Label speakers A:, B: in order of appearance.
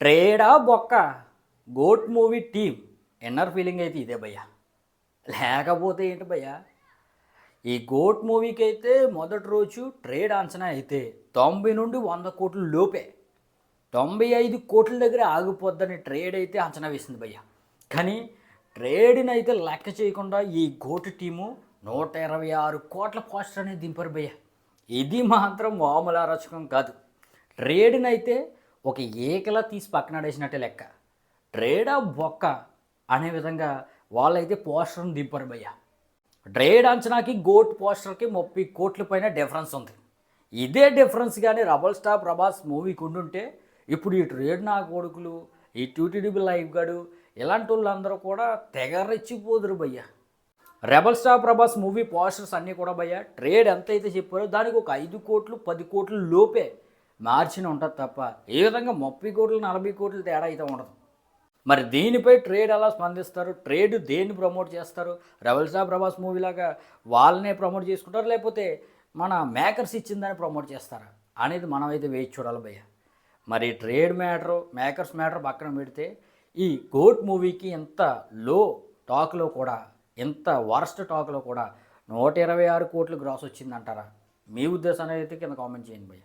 A: ట్రేడా బొక్క GOAT movie team. ఎన్నర్ feeling అయితే ఇదే భయ్య. లేకపోతే ఏంటి భయ్య? ఈ గోట్ మూవీకి అయితే మొదటి రోజు ట్రేడ్ అంచనా అయితే తొంభై నుండి వంద కోట్ల లోపే. తొంభై ఐదు కోట్ల దగ్గర ఆగిపోద్దని ట్రేడ్ అయితే అంచనా వేసింది భయ్య. కానీ ట్రేడ్ని అయితే లెక్క చేయకుండా ఈ గోటు టీము నూట ఇరవై ఆరు కోట్ల పోస్టర్ అనేది దింపారు భయ్య. ఇది మాత్రం మామూలు అరచకం కాదు. ట్రేడ్ని అయితే ఒక ఏకలా తీసి పక్కనడేసినట్టే లెక్క. ట్రేడా బొక్క అనే విధంగా వాళ్ళైతే పోస్టర్ని దింపారు భయ్య. ట్రేడ్ అంచనాకి గోట్ పోస్టర్కి ముప్పై కోట్ల పైన డిఫరెన్స్ ఉంది. ఇదే డిఫరెన్స్ కానీ రబల్ స్టార్ ప్రభాస్ మూవీకి ఉండుంటే ఇప్పుడు ఈ ట్రేడ్ నా కొడుకులు ఈ టీటీడీబీ లైఫ్ గాడు ఇలాంటి వాళ్ళందరూ కూడా తెగ రెచ్చిపోదురు భయ్య. Rebel star Prabhas movie posters అన్నీ కూడా భయ్య ట్రేడ్ ఎంత అయితే చెప్పారో దానికి ఒక ఐదు కోట్లు పది కోట్లు లోపే మార్జిన్ ఉంటుంది తప్ప ఏ విధంగా ముప్పై కోట్లు నలభై కోట్లు తేడా అయితే ఉండదు. మరి దీనిపై ట్రేడ్ ఎలా స్పందిస్తారు? ట్రేడ్ దేన్ని ప్రమోట్ చేస్తారు? రెబల్ ప్రభాస్ మూవీ లాగా వాళ్ళనే ప్రమోట్ చేసుకుంటారు? లేకపోతే మన మేకర్స్ ఇచ్చిందని ప్రమోట్ చేస్తారా? అనేది మనం అయితే వేచి చూడాలి భయ్య. మరి ట్రేడ్ మ్యాటర్ మేకర్స్ మ్యాటర్ పక్కన పెడితే ఈ గోట్ మూవీకి ఎంత లో టాక్లో కూడా ఎంత వరస్ట్ టాక్లో కూడా నూట ఇరవై ఆరు కోట్లు గ్రాస్ వచ్చిందంటారా? మీ ఉద్దేశాన్ని అయితే కింద కామెంట్ చేయండి భయ్య.